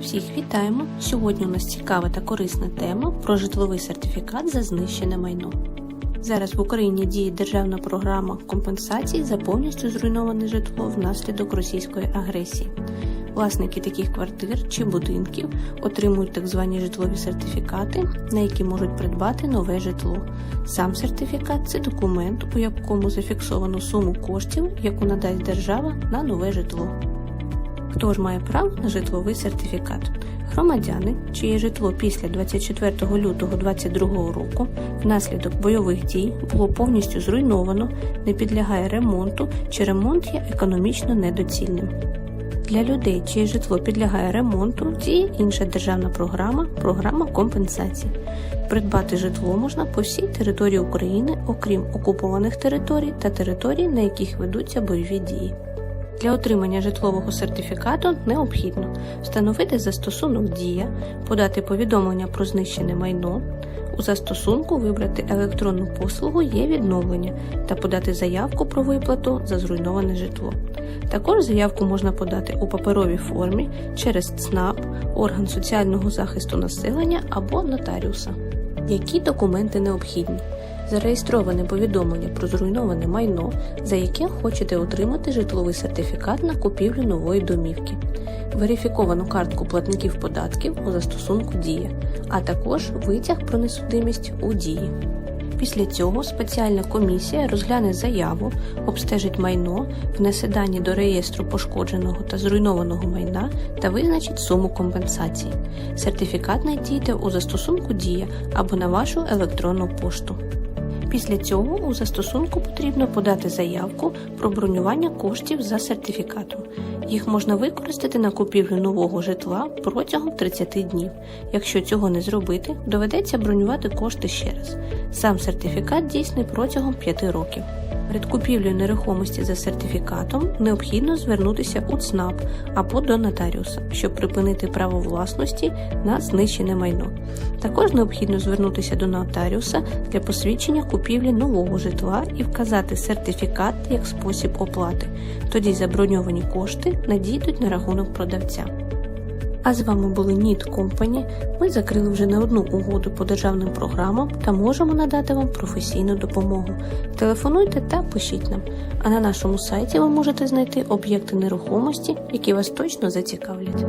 Всіх вітаємо! Сьогодні у нас цікава та корисна тема про житловий сертифікат за знищене майно. Зараз в Україні діє державна програма компенсації за повністю зруйноване житло внаслідок російської агресії. Власники таких квартир чи будинків отримують так звані житлові сертифікати, на які можуть придбати нове житло. Сам сертифікат це документ, у якому зафіксовано суму коштів, яку надасть держава на нове житло. Хто ж має право на житловий сертифікат? Громадяни, чиє житло після 24 лютого 2022 року внаслідок бойових дій було повністю зруйновано, не підлягає ремонту чи ремонт є економічно недоцільним. Для людей, чиє житло підлягає ремонту, діє інша державна програма програма компенсації. Придбати житло можна по всій території України, окрім окупованих територій та територій, на яких ведуться бойові дії. Для отримання житлового сертифікату необхідно встановити застосунок Дія, подати повідомлення про знищене майно, у застосунку вибрати електронну послугу є відновлення та подати заявку про виплату за зруйноване житло. Також заявку можна подати у паперовій формі через ЦНАП, орган соціального захисту населення або нотаріуса. Які документи необхідні? Зареєстроване повідомлення про зруйноване майно, за яке хочете отримати житловий сертифікат на купівлю нової домівки, верифіковану картку платників податків у застосунку Дія, а також витяг про несудимість у дії. Після цього спеціальна комісія розгляне заяву, обстежить майно, внесе дані до реєстру пошкодженого та зруйнованого майна та визначить суму компенсації. Сертифікат знайдіть у застосунку Дія або на вашу електронну пошту. Після цього у застосунку потрібно подати заявку про бронювання коштів за сертифікатом. Їх можна використати на купівлю нового житла протягом 30 днів. Якщо цього не зробити, доведеться бронювати кошти ще раз. Сам сертифікат дійсний протягом 5 років. Перед купівлею нерухомості за сертифікатом необхідно звернутися у ЦНАП або до нотаріуса, щоб припинити право власності на знищене майно. Також необхідно звернутися до нотаріуса для посвідчення купівлі нового житла і вказати сертифікат як спосіб оплати. Тоді заброньовані кошти надійдуть на рахунок продавця. А з вами були Need Company. Ми закрили вже не одну угоду по державним програмам та можемо надати вам професійну допомогу. Телефонуйте та пишіть нам. А на нашому сайті ви можете знайти об'єкти нерухомості, які вас точно зацікавлять.